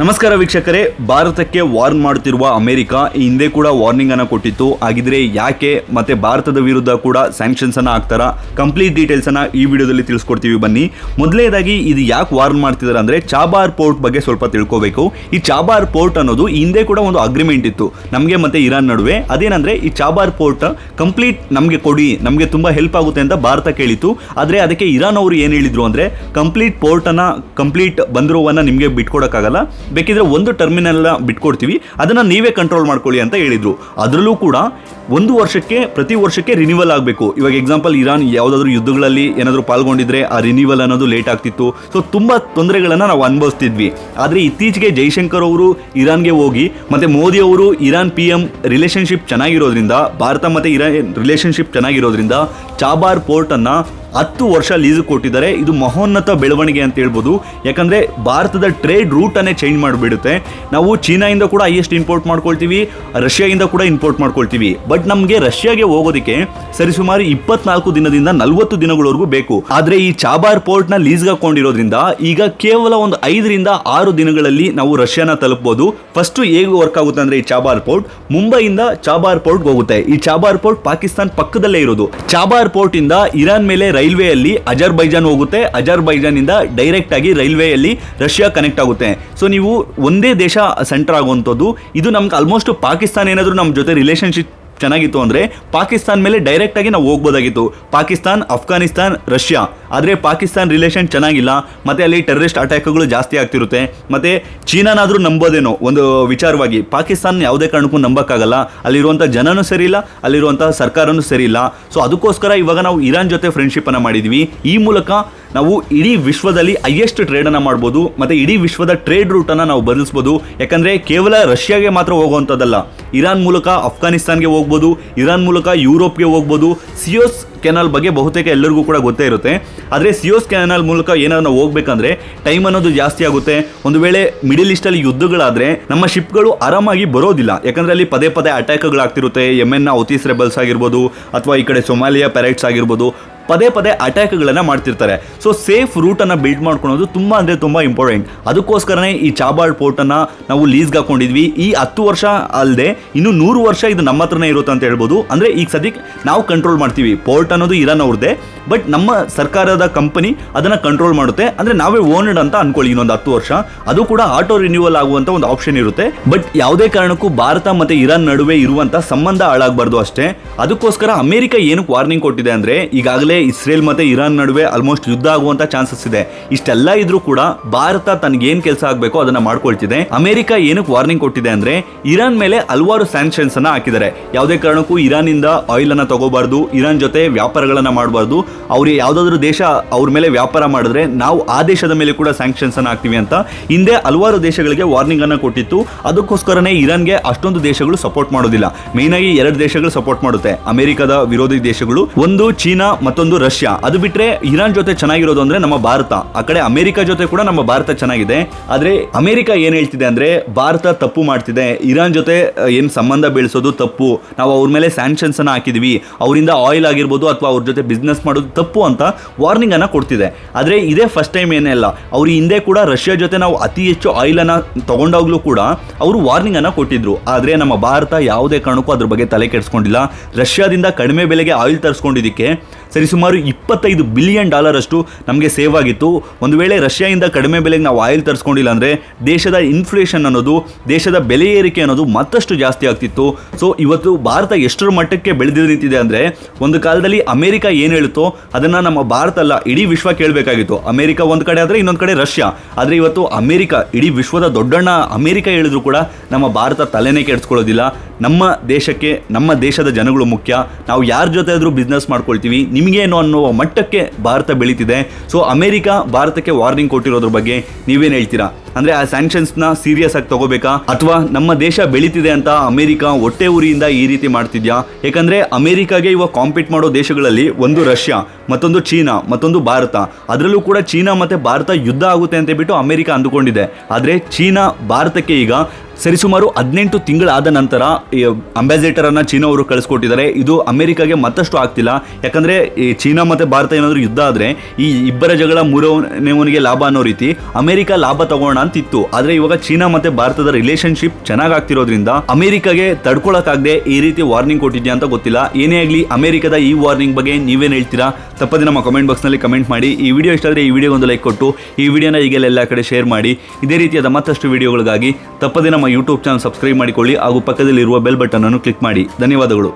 ನಮಸ್ಕಾರ ವೀಕ್ಷಕರೇ, ಭಾರತಕ್ಕೆ ವಾರ್ನ್ ಮಾಡುತ್ತಿರುವ ಅಮೆರಿಕ ಈ ಹಿಂದೆ ಕೂಡ ವಾರ್ನಿಂಗ್ ಅನ್ನು ಕೊಟ್ಟಿತ್ತು. ಹಾಗಿದ್ರೆ ಯಾಕೆ ಮತ್ತೆ ಭಾರತದ ವಿರುದ್ಧ ಕೂಡ ಸ್ಯಾಂಕ್ಷನ್ಸ್ ಅನ್ನ ಹಾಕ್ತಾರ? ಕಂಪ್ಲೀಟ್ ಡೀಟೇಲ್ಸ್ ಅನ್ನ ಈ ವಿಡಿಯೋದಲ್ಲಿ ತಿಳಿಸ್ಕೊಡ್ತೀವಿ ಬನ್ನಿ. ಮೊದಲನೇದಾಗಿ ಇದು ಯಾಕೆ ವಾರ್ನ್ ಮಾಡ್ತಿದ್ದಾರೆ ಅಂದ್ರೆ ಚಾಬಾರ್ ಪೋರ್ಟ್ ಬಗ್ಗೆ ಸ್ವಲ್ಪ ತಿಳ್ಕೋಬೇಕು. ಈ ಚಾಬಾರ್ ಪೋರ್ಟ್ ಅನ್ನೋದು ಹಿಂದೆ ಕೂಡ ಒಂದು ಅಗ್ರಿಮೆಂಟ್ ಇತ್ತು. ನಮಗೆ ಮತ್ತೆ ಇರಾನ್ ನಡುವೆ. ಅದೇನಂದ್ರೆ ಈ ಚಾಬಾರ್ ಪೋರ್ಟ್ ಕಂಪ್ಲೀಟ್ ನಮಗೆ ಕೊಡಿ, ನಮಗೆ ತುಂಬಾ ಹೆಲ್ಪ್ ಆಗುತ್ತೆ ಅಂತ ಭಾರತ ಕೇಳಿತ್ತು. ಆದ್ರೆ ಅದಕ್ಕೆ ಇರಾನ್ ಅವರು ಏನು ಹೇಳಿದ್ರು ಅಂದ್ರೆ ಕಂಪ್ಲೀಟ್ ಪೋರ್ಟ್ ಅನ್ನ ಕಂಪ್ಲೀಟ್ ಬಂದಿರೋವನ್ನ ನಿಮಗೆ ಬಿಟ್ಕೊಡಕ್ಕಾಗಲ್ಲ. ಬೇಕಿದ್ರೆ ಒಂದು ಟರ್ಮಿನಲ್ ಬಿಟ್ಕೊಡ್ತೀವಿ. ಅದನ್ನ ನೀವೇ ಕಂಟ್ರೋಲ್ ಮಾಡ್ಕೊಳ್ಳಿ ಅಂತ ಹೇಳಿದ್ರು. ಅದರಲ್ಲೂ ಕೂಡ ಒಂದು ವರ್ಷಕ್ಕೆ, ಪ್ರತಿ ವರ್ಷಕ್ಕೆ ರಿನಿವಲ್ ಆಗಬೇಕು. ಇವಾಗ ಎಕ್ಸಾಂಪಲ್ ಇರಾನ್ ಯಾವುದಾದ್ರೂ ಯುದ್ಧಗಳಲ್ಲಿ ಏನಾದರೂ ಪಾಲ್ಗೊಂಡಿದ್ರೆ ಆ ರಿನಿವಲ್ ಅನ್ನೋದು ಲೇಟ್ ಆಗ್ತಿತ್ತು. ಸೊ ತುಂಬ ತೊಂದರೆಗಳನ್ನು ನಾವು ಅನುಭವಿಸ್ತಿದ್ವಿ. ಆದರೆ ಇತ್ತೀಚೆಗೆ ಜೈಶಂಕರ್ ಅವರು ಇರಾನ್ಗೆ ಹೋಗಿ, ಮತ್ತು ಮೋದಿ ಅವರು ಇರಾನ್ ಪಿ ಎಂ ರಿಲೇಷನ್ಶಿಪ್ ಚೆನ್ನಾಗಿರೋದ್ರಿಂದ, ಭಾರತ ಮತ್ತು ಇರಾನ್ ರಿಲೇಷನ್ಶಿಪ್ ಚೆನ್ನಾಗಿರೋದ್ರಿಂದ, ಚಾಬಾರ್ ಪೋರ್ಟನ್ನು ಹತ್ತು ವರ್ಷ ಲೀಸ್ ಕೊಟ್ಟಿದ್ದಾರೆ. ಇದು ಮಹೋನ್ನತ ಬೆಳವಣಿಗೆ ಅಂತ ಹೇಳ್ಬೋದು. ಯಾಕಂದ್ರೆ ಭಾರತದ ಟ್ರೇಡ್ ರೂಟ್ ಅನ್ನೇ ಚೇಂಜ್ ಮಾಡಿಬಿಡುತ್ತೆ. ನಾವು ಚೀನಾಯಿಂದ ಕೂಡ ಹೈಯೆಸ್ಟ್ ಇಂಪೋರ್ಟ್ ಮಾಡ್ಕೊಳ್ತೀವಿ ರಷ್ಯಾದಿಂದ ಕೂಡ ಇಂಪೋರ್ಟ್ ಮಾಡ್ಕೊಳ್ತೀವಿ. ಬಟ್ ನಮಗೆ ರಷ್ಯಾಗೆ ಹೋಗೋದಕ್ಕೆ ಸರಿಸುಮಾರು ಇಪ್ಪತ್ನಾಲ್ಕು ದಿನದಿಂದ ನಲವತ್ತು ದಿನಗಳವರೆಗೂ ಬೇಕು. ಆದರೆ ಈ ಚಾಬಾರ್ ಪೋರ್ಟ್ನ ಲೀಸ್ ಹಾಕೊಂಡಿರೋದ್ರಿಂದ ಈಗ ಕೇವಲ ಒಂದು ಐದರಿಂದ ಆರು ದಿನಗಳಲ್ಲಿ ನಾವು ರಷ್ಯಾನ ತಲುಪಬಹುದು ಫಸ್ಟ್ ಹೇಗೆ ವರ್ಕ್ ಆಗುತ್ತೆ ಅಂದ್ರೆ ಈ ಚಾಬಾರ್ ಪೋರ್ಟ್ ಮುಂಬೈಯಿಂದ ಚಾಬಾರ್ ಪೋರ್ಟ್ ಹೋಗುತ್ತೆ. ಈ ಚಾಬಾರ್ ಪೋರ್ಟ್ ಪಾಕಿಸ್ತಾನ ಪಕ್ಕದಲ್ಲೇ ಇರೋದು. ಚಾಬಾರ್ ಇಂದ ಇರಾನ್ ಮೇಲೆ ರೈಲ್ವೆಯಲ್ಲಿ ಅಜರ್ಬೈಜಾನ್ ಹೋಗುತ್ತೆ. ಅಜರ್ಬೈಜಾನ್ ಇಂದ ಡೈರೆಕ್ಟ್ ಆಗಿ ರೈಲ್ವೆಯಲ್ಲಿ ರಷ್ಯಾ ಕನೆಕ್ಟ್ ಆಗುತ್ತೆ. ಸೊ ನೀವು ಒಂದೇ ದೇಶ ಸೆಂಟರ್ ಆಗುವಂಥದ್ದು. ಇದು ನಮ್ಗೆ ಆಲ್ಮೋಸ್ಟ್ ಪಾಕಿಸ್ತಾನ ಏನಾದರೂ ನಮ್ಮ ಜೊತೆ ರಿಲೇಷನ್ಶಿಪ್ ಚೆನ್ನಾಗಿತ್ತು ಅಂದರೆ ಪಾಕಿಸ್ತಾನ್ ಮೇಲೆ ಡೈರೆಕ್ಟ್ ಆಗಿ ನಾವು ಹೋಗ್ಬೋದಾಗಿತ್ತು. ಪಾಕಿಸ್ತಾನ್, ಅಫ್ಘಾನಿಸ್ತಾನ್, ರಷ್ಯಾ. ಆದರೆ ಪಾಕಿಸ್ತಾನ್ ರಿಲೇಷನ್ ಚೆನ್ನಾಗಿಲ್ಲ, ಮತ್ತೆ ಅಲ್ಲಿ ಟೆರರಿಸ್ಟ್ ಅಟ್ಯಾಕ್ಗಳು ಜಾಸ್ತಿ ಆಗ್ತಿರುತ್ತೆ. ಮತ್ತೆ ಚೀನಾನಾದರೂ ನಂಬೋದೇನೋ ಒಂದು ವಿಚಾರವಾಗಿ, ಪಾಕಿಸ್ತಾನ ಯಾವುದೇ ಕಾರಣಕ್ಕೂ ನಂಬಕ್ಕಾಗಲ್ಲ. ಅಲ್ಲಿರುವಂಥ ಜನನೂ ಸರಿ ಇಲ್ಲ ಅಲ್ಲಿರುವಂಥ ಸರ್ಕಾರನೂ ಸರಿ ಇಲ್ಲ ಸೊ ಅದಕ್ಕೋಸ್ಕರ ಇವಾಗ ನಾವು ಇರಾನ್ ಜೊತೆ ಫ್ರೆಂಡ್ಶಿಪ್ ಅನ್ನ ಮಾಡಿದ್ವಿ. ಈ ಮೂಲಕ ನಾವು ಇಡೀ ವಿಶ್ವದಲ್ಲಿ ಹೈಯೆಸ್ಟ್ ಟ್ರೇಡ್ ಅನ್ನ ಮಾಡ್ಬೋದು, ಮತ್ತೆ ಇಡೀ ವಿಶ್ವದ ಟ್ರೇಡ್ ರೂಟ್ ಅನ್ನ ನಾವು ಬದಲಿಸ್ಬೋದು. ಯಾಕಂದ್ರೆ ಕೇವಲ ರಷ್ಯಾಗೆ ಮಾತ್ರ ಹೋಗುವಂಥದ್ದಲ್ಲ. ಇರಾನ್ ಮೂಲಕ ಅಫ್ಘಾನಿಸ್ತಾನ್ಗೆ ಹೋಗ್ಬೋದು, ಇರಾನ್ ಮೂಲಕ ಯುರೋಪ್ಗೆ ಹೋಗ್ಬೋದು. ಸಿಯೋಸ್ ಕೆನಾಲ್ ಬಗ್ಗೆ ಬಹುತೇಕ ಎಲ್ಲರಿಗೂ ಕೂಡ ಗೊತ್ತೇ ಇರುತ್ತೆ. ಆದರೆ ಸಿಯೋಸ್ ಕೆನಾಲ್ ಮೂಲಕ ಏನಾದ್ರು ನಾವು ಹೋಗ್ಬೇಕಂದ್ರೆ ಟೈಮ್ ಅನ್ನೋದು ಜಾಸ್ತಿ ಆಗುತ್ತೆ. ಒಂದು ವೇಳೆ ಮಿಡಿಲ್ ಈಸ್ಟಲ್ಲಿ ಯುದ್ಧಗಳಾದ್ರೆ ನಮ್ಮ ಶಿಪ್ಗಳು ಆರಾಮಾಗಿ ಬರೋದಿಲ್ಲ. ಯಾಕಂದ್ರೆ ಅಲ್ಲಿ ಪದೇ ಪದೇ ಅಟ್ಯಾಕ್ಗಳಾಗ್ತಿರುತ್ತೆ ಎಂ ಎನ್ ಔತೀಸ್ ರೆಬಲ್ಸ್ ಆಗಿರ್ಬೋದು, ಅಥವಾ ಈ ಕಡೆ ಸೊಮಾಲಿಯಾ ಪೆರೈಟ್ಸ್ ಆಗಿರ್ಬೋದು. ಪದೇ ಪದೇ ಅಟ್ಯಾಕ್ಗಳನ್ನು ಮಾಡ್ತಿರ್ತಾರೆ. ಸೊ ಸೇಫ್ ರೂಟನ್ನು ಬಿಲ್ಡ್ ಮಾಡ್ಕೊಳೋದು ತುಂಬ ಅಂದರೆ ತುಂಬ ಇಂಪಾರ್ಟೆಂಟ್ ಅದಕ್ಕೋಸ್ಕರನೇ ಈ ಚಾಬಾಳ್ ಪೋರ್ಟನ್ನು ನಾವು ಲೀಸ್ಗೆ ಹಾಕೊಂಡಿದ್ವಿ. ಈ ಹತ್ತು ವರ್ಷ ಅಲ್ಲದೆ ಇನ್ನು ನೂರು ವರ್ಷ ಇದು ನಮ್ಮ ಹತ್ರನೇ ಇರುತ್ತೆ ಅಂತ ಹೇಳ್ಬೋದು. ಅಂದರೆ ಈಗ ಸದ್ಯಕ್ಕೆ ನಾವು ಕಂಟ್ರೋಲ್ ಮಾಡ್ತೀವಿ. ಪೋರ್ಟ್ ಅನ್ನೋದು ಇರಾನ್ ಅವ್ರದ್ದೇ ಬಟ್ ನಮ್ಮ ಸರ್ಕಾರದ ಕಂಪನಿ ಅದನ್ನು ಕಂಟ್ರೋಲ್ ಮಾಡುತ್ತೆ. ಅಂದರೆ ನಾವೇ ಓನಡ್ ಅಂತ ಅನ್ಕೊಳ್ಳಿ ಇನ್ನೊಂದು ಹತ್ತು ವರ್ಷ. ಅದು ಕೂಡ ಆಟೋ ರಿನ್ಯೂವಲ್ ಆಗುವಂಥ ಒಂದು ಆಪ್ಷನ್ ಇರುತ್ತೆ. ಬಟ್ ಯಾವುದೇ ಕಾರಣಕ್ಕೂ ಭಾರತ ಮತ್ತು ಇರಾನ್ ನಡುವೆ ಇರುವಂಥ ಸಂಬಂಧ ಹಾಳಾಗಬಾರ್ದು ಅಷ್ಟೇ. ಅದಕ್ಕೋಸ್ಕರ ಅಮೆರಿಕ ಏನಕ್ಕೆ ವಾರ್ನಿಂಗ್ ಕೊಟ್ಟಿದೆ ಅಂದರೆ ಈಗಾಗಲೇ ಇಸ್ರೇಲ್ ಮತ್ತು ಇರಾನ್ ನಡುವೆ ಆಲ್ಮೋಸ್ಟ್ ಯುದ್ಧ ಆಗುವಂಥ ಚಾನ್ಸಸ್ ಇದೆ. ಇಷ್ಟೆಲ್ಲ ಇದ್ರೂ ಕೂಡ ಭಾರತ ತನಗೇನು ಕೆಲಸ ಆಗಬೇಕು ಅದನ್ನ ಮಾಡ್ಕೊಳ್ತಿದೆ. ಅಮೆರಿಕ ಏನಕ್ಕೆ ವಾರ್ನಿಂಗ್ ಕೊಟ್ಟಿದೆ ಅಂದ್ರೆ ಇರಾನ್ ಮೇಲೆ ಹಲವಾರು ಸ್ಯಾಂಕ್ಷನ್ಸ್ ಅನ್ನ ಹಾಕಿದ್ದಾರೆ. ಯಾವುದೇ ಕಾರಣಕ್ಕೂ ಇರಾನ್ ಇಂದ ಆಯಿಲ್ ಅನ್ನ ತಗೋಬಾರ್ದು, ಇರಾನ್ ಜೊತೆ ವ್ಯಾಪಾರಗಳನ್ನ ಮಾಡಬಾರ್ದು. ಅವ್ರು ಯಾವುದಾದ್ರೂ ದೇಶ ಅವ್ರ ಮೇಲೆ ವ್ಯಾಪಾರ ಮಾಡಿದ್ರೆ ನಾವು ಆ ದೇಶದ ಮೇಲೆ ಕೂಡ ಸ್ಯಾಂಕ್ಷನ್ಸ್ ಅನ್ನ ಹಾಕ್ತೀವಿ ಅಂತ ಹಿಂದೆ ಹಲವಾರು ದೇಶಗಳಿಗೆ ವಾರ್ನಿಂಗ್ ಅನ್ನ ಕೊಟ್ಟಿತ್ತು. ಅದಕ್ಕೋಸ್ಕರನೇ ಇರಾನ್ಗೆ ಅಷ್ಟೊಂದು ದೇಶಗಳು ಸಪೋರ್ಟ್ ಮಾಡೋದಿಲ್ಲ. ಮೇನ್ ಆಗಿ ಎರಡು ದೇಶಗಳು ಸಪೋರ್ಟ್ ಮಾಡುತ್ತೆ. ಅಮೆರಿಕದ ವಿರೋಧಿ ದೇಶಗಳು, ಒಂದು ಚೀನಾ ಮತ್ತೊಂದು ರಷ್ಯಾ. ಅದು ಬಿಟ್ರೆ ಇರಾನ್ ಜೊತೆ ಚೆನ್ನಾಗಿರೋದು ಅಂದ್ರೆ ನಮ್ಮ ಭಾರತ. ಆ ಕಡೆ ಅಮೆರಿಕ ಜೊತೆ ಕೂಡ ನಮ್ಮ ಭಾರತ ಚೆನ್ನಾಗಿದೆ. ಆದ್ರೆ ಅಮೆರಿಕ ಏನ್ ಹೇಳ್ತಿದೆ ಅಂದ್ರೆ ಭಾರತ ತಪ್ಪು ಮಾಡ್ತಿದೆ. ಇರಾನ್ ಜೊತೆ ಏನ್ ಸಂಬಂಧ ಬೆಳೆಸೋದು ತಪ್ಪು. ನಾವು ಅವ್ರ ಮೇಲೆ ಸ್ಯಾಂಕ್ಷನ್ಸ್ ಅನ್ನ ಹಾಕಿದ್ವಿ. ಅವರಿಂದ ಆಯಿಲ್ ಆಗಿರ್ಬೋದು ಅಥವಾ ಅವ್ರ ಜೊತೆ ಬಿಸ್ನೆಸ್ ಮಾಡೋದು ತಪ್ಪು ಅಂತ ವಾರ್ನಿಂಗ್ ಅನ್ನ ಕೊಡ್ತಿದೆ. ಆದ್ರೆ ಇದೇ ಫಸ್ಟ್ ಟೈಮ್ ಏನೇ ಅಲ್ಲ ಅವ್ರು ಹಿಂದೆ ಕೂಡ ರಷ್ಯಾ ಜೊತೆ ನಾವು ಅತಿ ಹೆಚ್ಚು ಆಯಿಲ್ ಅನ್ನ ತಗೊಂಡಾಗ್ಲೂ ಕೂಡ ಅವರು ವಾರ್ನಿಂಗ್ ಅನ್ನ ಕೊಟ್ಟಿದ್ರು. ಆದ್ರೆ ನಮ್ಮ ಭಾರತ ಯಾವುದೇ ಕಾರಣಕ್ಕೂ ಅದ್ರ ಬಗ್ಗೆ ತಲೆ ಕೆಡಿಸ್ಕೊಂಡಿಲ್ಲ. ರಷ್ಯಾದಿಂದ ಕಡಿಮೆ ಬೆಲೆಗೆ ಆಯಿಲ್ ತರಿಸ್ಕೊಂಡಿದ್ದಕ್ಕೆ ಸರಿಸುಮಾರು ಇಪ್ಪತ್ತೈದು ಬಿಲಿಯನ್ ಡಾಲರ್ ಅಷ್ಟು ನಮಗೆ ಸೇವ್ ಆಗಿತ್ತು. ಒಂದು ವೇಳೆ ರಷ್ಯಾದಿಂದ ಕಡಿಮೆ ಬೆಲೆಗೆ ನಾವು ಆಯಿಲ್ ತರಿಸ್ಕೊಂಡಿಲ್ಲ ಅಂದರೆ ದೇಶದ ಇನ್ಫ್ಲೇಷನ್ ಅನ್ನೋದು, ದೇಶದ ಬೆಲೆ ಏರಿಕೆ ಅನ್ನೋದು ಮತ್ತಷ್ಟು ಜಾಸ್ತಿ ಆಗ್ತಿತ್ತು. ಸೊ ಇವತ್ತು ಭಾರತ ಎಷ್ಟರ ಮಟ್ಟಕ್ಕೆ ಬೆಳೆದು ನಿಂತಿದೆ ಅಂದರೆ, ಒಂದು ಕಾಲದಲ್ಲಿ ಅಮೆರಿಕ ಏನು ಹೇಳುತ್ತೋ ಅದನ್ನು ನಮ್ಮ ಭಾರತ ಅಲ್ಲ, ಇಡೀ ವಿಶ್ವ ಕೇಳಬೇಕಾಗಿತ್ತು. ಅಮೆರಿಕ ಒಂದು ಕಡೆ ಆದರೆ ಇನ್ನೊಂದು ಕಡೆ ರಷ್ಯಾ. ಆದರೆ ಇವತ್ತು ಅಮೆರಿಕ, ಇಡೀ ವಿಶ್ವದ ದೊಡ್ಡಣ್ಣ ಅಮೆರಿಕ ಹೇಳಿದ್ರು ಕೂಡ ನಮ್ಮ ಭಾರತ ತಲೆನೇ ಕೆಡಿಸ್ಕೊಳ್ಳೋದಿಲ್ಲ. ನಮ್ಮ ದೇಶಕ್ಕೆ, ನಮ್ಮ ದೇಶದ ಜನಗಳು ಮುಖ್ಯ. ನಾವು ಯಾರ ಜೊತೆ ಆದರೂ ಬಿಸ್ನೆಸ್ ಮಾಡ್ಕೊಳ್ತೀವಿ ನಿಮಗೇನು ಅನ್ನುವ ಮಟ್ಟಕ್ಕೆ ಭಾರತ ಬೆಳೀತಿದೆ. ಸೊ ಅಮೆರಿಕ ಭಾರತಕ್ಕೆ ವಾರ್ನಿಂಗ್ ಕೊಟ್ಟಿರೋದ್ರ ಬಗ್ಗೆ ನೀವೇನು ಹೇಳ್ತೀರಾ? ಅಂದ್ರೆ ಆ ಸ್ಯಾಂಕ್ಷನ್ಸ್ನ ಸೀರಿಯಸ್ ಆಗಿ ತಗೋಬೇಕಾ? ಅಥವಾ ನಮ್ಮ ದೇಶ ಬೆಳೀತಿದೆ ಅಂತ ಅಮೆರಿಕ ಹೊಟ್ಟೆ ಊರಿಯಿಂದ ಈ ರೀತಿ ಮಾಡ್ತಿದ್ಯಾ? ಯಾಕಂದ್ರೆ ಅಮೆರಿಕಾಗೆ ಇವಾಗ ಕಾಂಪೀಟ್ ಮಾಡೋ ದೇಶಗಳಲ್ಲಿ ಒಂದು ರಷ್ಯಾ, ಮತ್ತೊಂದು ಚೀನಾ, ಮತ್ತೊಂದು ಭಾರತ. ಅದರಲ್ಲೂ ಕೂಡ ಚೀನಾ ಮತ್ತೆ ಭಾರತ ಯುದ್ಧ ಆಗುತ್ತೆ ಅಂತ ಬಿಟ್ಟು ಅಮೆರಿಕ ಅಂದುಕೊಂಡಿದೆ. ಆದರೆ ಚೀನಾ ಭಾರತಕ್ಕೆ ಈಗ ಸರಿಸುಮಾರು ಹದಿನೆಂಟು ತಿಂಗಳಾದ ನಂತರ ಅಂಬಾಸಿಡರ್ ಅನ್ನ ಚೀನಾ ಅವರು ಕಳಿಸ್ಕೊಟ್ಟಿದ್ದಾರೆ. ಇದು ಅಮೆರಿಕಾಗೆ ಮತ್ತಷ್ಟು ಆಗ್ತಿಲ್ಲ. ಯಾಕಂದ್ರೆ ಈ ಚೀನಾ ಮತ್ತೆ ಭಾರತ ಏನಾದರೂ ಯುದ್ಧ ಆದ್ರೆ ಈ ಇಬ್ಬರ ಜಗಳ ಮೂರನೇವನಿಗೆ ಲಾಭ ಅನ್ನೋ ರೀತಿ ಅಮೆರಿಕ ಲಾಭ ತಗೋಣ ಅಂತಿತ್ತು. ಆದ್ರೆ ಇವಾಗ ಚೀನಾ ಮತ್ತೆ ಭಾರತದ ರಿಲೇಶನ್ಶಿಪ್ ಚೆನ್ನಾಗಾಗ್ತಿರೋದ್ರಿಂದ ಅಮೆರಿಕಾಗೆ ತಡ್ಕೊಳಕ್ಕಾಗದೆ ಈ ರೀತಿ ವಾರ್ನಿಂಗ್ ಕೊಟ್ಟಿದ್ಯಾ ಅಂತ ಗೊತ್ತಿಲ್ಲ. ಏನೇ ಆಗಲಿ, ಅಮೆರಿಕದ ಈ ವಾರ್ನಿಂಗ್ ಬಗ್ಗೆ ನೀವೇನು ಹೇಳ್ತೀರಾ? ತಪ್ಪದೆ ನಮ್ಮ ಕಮೆಂಟ್ ಬಾಕ್ಸ್ನಲ್ಲಿ ಕಮೆಂಟ್ ಮಾಡಿ. ಈ ವಿಡಿಯೋ ಇಷ್ಟ ಆದರೆ ಈ ವಿಡಿಯೋ ಒಂದು ಲೈಕ್ ಕೊಟ್ಟು, ಈ ವಿಡಿಯೋನ ಈಗೆಲ್ಲ ಎಲ್ಲ ಕಡೆ ಶೇರ್ ಮಾಡಿ. ಇದೇ ರೀತಿಯಾದ ಮತ್ತಷ್ಟು ವಿಡಿಯೋಗಳಿಗಾಗಿ ತಪ್ಪದೆ ನಮ್ಮ ಯೂಟ್ಯೂಬ್ ಚಾನಲ್ ಸಬ್ಸ್ಕ್ರೈಬ್ ಮಾಡಿಕೊಳ್ಳಿ ಹಾಗೂ ಪಕ್ಕದಲ್ಲಿರುವ ಬೆಲ್ ಬಟನ್ ಅನ್ನು ಕ್ಲಿಕ್ ಮಾಡಿ. ಧನ್ಯವಾದಗಳು.